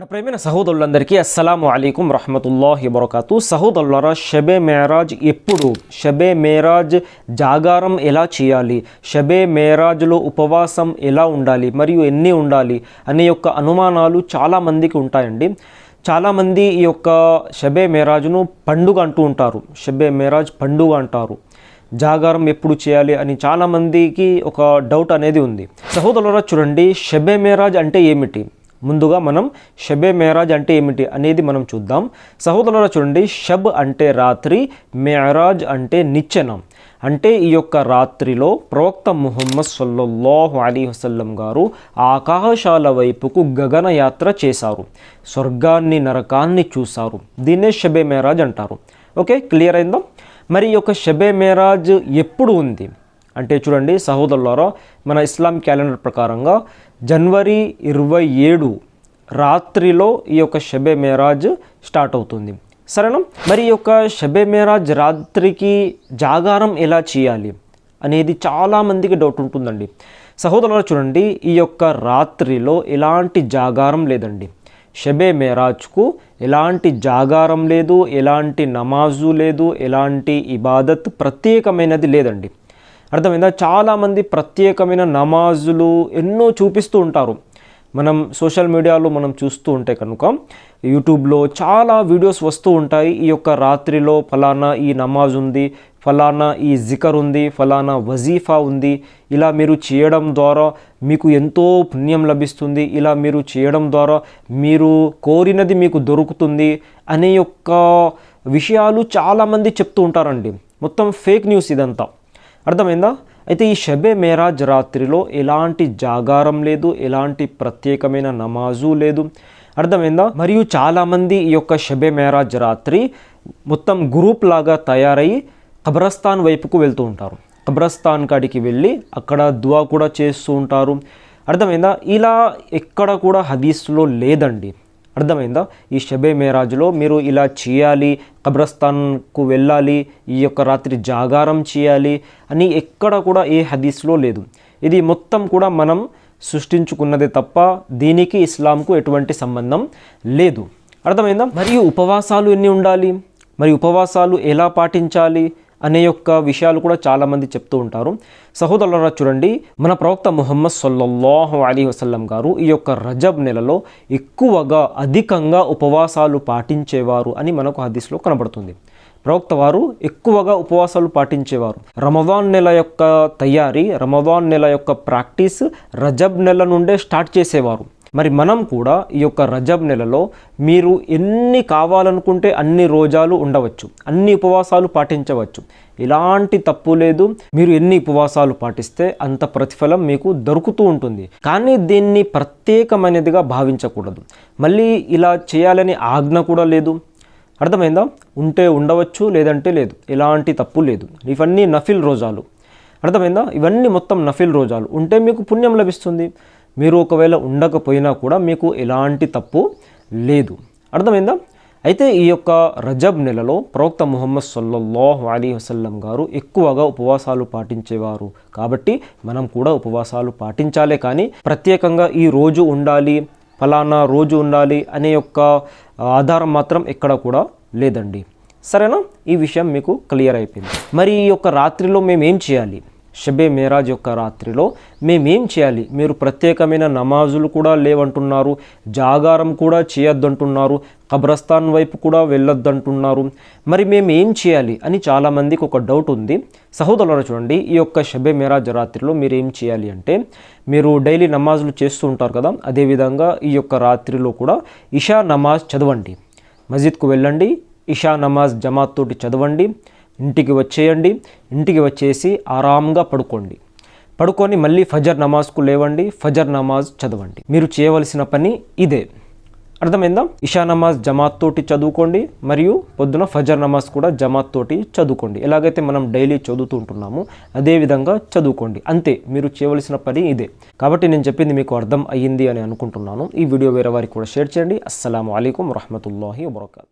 నా ప్రేమైన సహోదరులందరికీ అస్సలం అయికం రహమతుల్లాహి వరకాతు సహోదరులరా షబే మేరాజ్ ఎప్పుడు షబే మేరాజ్ జాగారం ఎలా చేయాలి షబే మేరాజ్లో ఉపవాసం ఎలా ఉండాలి మరియు ఎన్ని ఉండాలి అనే యొక్క అనుమానాలు చాలామందికి ఉంటాయండి. చాలామంది ఈ యొక్క షబే మేరాజ్ను పండుగ అంటూ ఉంటారు. షబే మేరాజ్ పండుగ అంటారు. జాగారం ఎప్పుడు చేయాలి అని చాలామందికి ఒక డౌట్ అనేది ఉంది. సహోదరులరా చూడండి షబే మేరాజ్ అంటే ఏమిటి? ముందుగా మనం షబే మేరాజ్ అంటే ఏమిటి అనేది మనం చూద్దాం. సహోదరుల చూడండి షబ్ అంటే రాత్రి మేరాజ్ అంటే నిచ్చెనం. అంటే ఈ యొక్క రాత్రిలో ప్రవక్త ముహమ్మద్ సల్లల్లాహు అలీ వసల్లం గారు ఆకాశాల వైపుకు గగనయాత్ర చేశారు. స్వర్గాన్ని నరకాన్ని చూశారు. దీన్నే షబే మేరాజ్ అంటారు. ఓకే క్లియర్ అయిందా? మరి ఈ యొక్క షబే మేరాజ్ ఎప్పుడు ఉంది? అంటే చూడండి సహోదరులారా మన ఇస్లాం క్యాలెండర్ ప్రకారంగా జనవరి ఇరవై ఏడు రాత్రిలో ఈ యొక్క షబే మేరాజ్ స్టార్ట్ అవుతుంది. సరేనా? మరి ఈ యొక్క షబే మేరాజ్ రాత్రికి జాగారం ఎలా చేయాలి అనేది చాలామందికి డౌట్ ఉంటుందండి. సహోదరులు చూడండి ఈ యొక్క రాత్రిలో ఎలాంటి జాగారం లేదండి. షబే మేరాజ్కు ఎలాంటి జాగారం లేదు ఎలాంటి నమాజు లేదు ఎలాంటి ఇబాదత్ ప్రత్యేకమైనది లేదండి. అర్థమైందా? చాలామంది ప్రత్యేకమైన నమాజులు ఎన్నో చూపిస్తూ ఉంటారు. మనం సోషల్ మీడియాలో మనం చూస్తూ ఉంటే కనుక యూట్యూబ్లో చాలా వీడియోస్ వస్తూ ఉంటాయి. ఈ యొక్క రాత్రిలో ఫలానా ఈ నమాజ్ ఉంది ఫలానా ఈ జికర్ ఉంది ఫలానా వజీఫా ఉంది. ఇలా మీరు చేయడం ద్వారా మీకు ఎంతో పుణ్యం లభిస్తుంది. ఇలా మీరు చేయడం ద్వారా మీరు కోరినది మీకు దొరుకుతుంది అనే యొక్క విషయాలు చాలామంది చెప్తూ ఉంటారండి. మొత్తం ఫేక్ న్యూస్ ఇదంతా. అర్థమైందా? అయితే ఈ షబే మేరాజ్ రాత్రిలో ఎలాంటి జాగారం లేదు ఎలాంటి ప్రత్యేకమైన నమాజు లేదు. అర్థమైందా? మరియు చాలామంది ఈ యొక్క షబే మేరాజ్ రాత్రి మొత్తం గ్రూప్ లాగా తయారై కబ్రస్తాన్ వైపుకు వెళ్తూ ఉంటారు. కబ్రస్తాన్ కాడికి వెళ్ళి అక్కడ దువా కూడా చేస్తూ ఉంటారు. అర్థమైందా? ఇలా ఎక్కడ కూడా హదీస్లో లేదండి. అర్థమైందా? ఈ షబే మేరాజ్లో మీరు ఇలా చేయాలి కబ్రస్తాన్కు వెళ్ళాలి ఈ యొక్క రాత్రి జాగారం చేయాలి అని ఎక్కడ కూడా ఏ హదీస్లో లేదు. ఇది మొత్తం కూడా మనం సృష్టించుకున్నదే తప్ప దీనికి ఇస్లాంకు ఎటువంటి సంబంధం లేదు. అర్థమైందా? మరియు ఉపవాసాలు ఎన్ని ఉండాలి? మరి ఉపవాసాలు ఎలా పాటించాలి? అనే యొక్క విషయాలు కూడా చాలామంది చెప్తూ ఉంటారు. సహోదరులరా చూడండి మన ప్రవక్త ముహమ్మద్ సొల్లహు అలీ వసల్లం గారు ఈ యొక్క రజబ్ నెలలో ఎక్కువగా అధికంగా ఉపవాసాలు పాటించేవారు అని మనకు హదీస్లో కనబడుతుంది. ప్రవక్త వారు ఎక్కువగా ఉపవాసాలు పాటించేవారు. రమదాన్ నెల యొక్క తయారీ రమదాన్ నెల యొక్క ప్రాక్టీస్ రజబ్ నెల నుండే స్టార్ట్ చేసేవారు. మరి మనం కూడా ఈ యొక్క రజబ్ నెలలో మీరు ఎన్ని కావాలనుకుంటే అన్ని రోజాలు ఉండవచ్చు అన్ని ఉపవాసాలు పాటించవచ్చు. ఎలాంటి తప్పు లేదు. మీరు ఎన్ని ఉపవాసాలు పాటిస్తే అంత ప్రతిఫలం మీకు దొరుకుతూ ఉంటుంది. కానీ దీన్ని ప్రత్యేకమైనదిగా భావించకూడదు. మళ్ళీ ఇలా చేయాలని ఆజ్ఞ కూడా లేదు. అర్థమైందా? ఉంటే ఉండవచ్చు లేదంటే లేదు. ఎలాంటి తప్పు లేదు. ఇవన్నీ నఫిల్ రోజాలు. అర్థమైందా? ఇవన్నీ మొత్తం నఫిల్ రోజాలు. ఉంటే మీకు పుణ్యం లభిస్తుంది. మీరు ఒకవేళ ఉండకపోయినా కూడా మీకు ఎలాంటి తప్పు లేదు. అర్థమైందా? అయితే ఈ యొక్క రజబ్ నెలలో ప్రవక్త ముహమ్మద్ సల్లల్లాహు అలీ వసల్లం గారు ఎక్కువగా ఉపవాసాలు పాటించేవారు. కాబట్టి మనం కూడా ఉపవాసాలు పాటించాలే కానీ ప్రత్యేకంగా ఈ రోజు ఉండాలి ఫలానా రోజు ఉండాలి అనే యొక్క ఆధారం మాత్రం ఎక్కడ కూడా లేదండి. సరేనా? ఈ విషయం మీకు క్లియర్ అయిపోయింది. మరి ఈ యొక్క రాత్రిలో మేము ఏం చేయాలి? షబే మేరాజ్ యొక్క రాత్రిలో మేమేం చేయాలి? మీరు ప్రత్యేకమైన నమాజులు కూడా లేవంటున్నారు జాగారం కూడా చేయొద్దంటున్నారు కబ్రస్తాన్ వైపు కూడా వెళ్ళొద్దంటున్నారు. మరి మేము ఏం చేయాలి అని చాలామందికి ఒక డౌట్ ఉంది. సహోదరులు చూడండి ఈ యొక్క షబే మేరాజ్ రాత్రిలో మీరు ఏం చేయాలి అంటే మీరు డైలీ నమాజులు చేస్తూ ఉంటారు కదా అదేవిధంగా ఈ యొక్క రాత్రిలో కూడా ఇషా నమాజ్ చదవండి. మస్జిద్కు వెళ్ళండి ఇషా నమాజ్ జమాత్ తోటి చదవండి. ఇంటికి వచ్చేయండి ఇంటికి వచ్చేసి ఆరాంగా పడుకోండి. పడుకొని మళ్ళీ ఫజర్ నమాజ్కు లేవండి ఫజర్ నమాజ్ చదవండి. మీరు చేయవలసిన పని ఇదే. అర్థమైందా? ఇషా నమాజ్ జమాత్ తోటి చదువుకోండి మరియు పొద్దున ఫజర్ నమాజ్ కూడా జమాత్ తోటి చదువుకోండి. ఎలాగైతే మనం డైలీ చదువుతూ ఉంటున్నామో అదేవిధంగా చదువుకోండి. అంతే మీరు చేయవలసిన పని ఇదే. కాబట్టి నేను చెప్పింది మీకు అర్థం అయ్యింది అని అనుకుంటున్నాను. ఈ వీడియో వేరే వారికి కూడా షేర్ చేయండి. అస్సలం అయికం వరహమూల వబర్కాతు.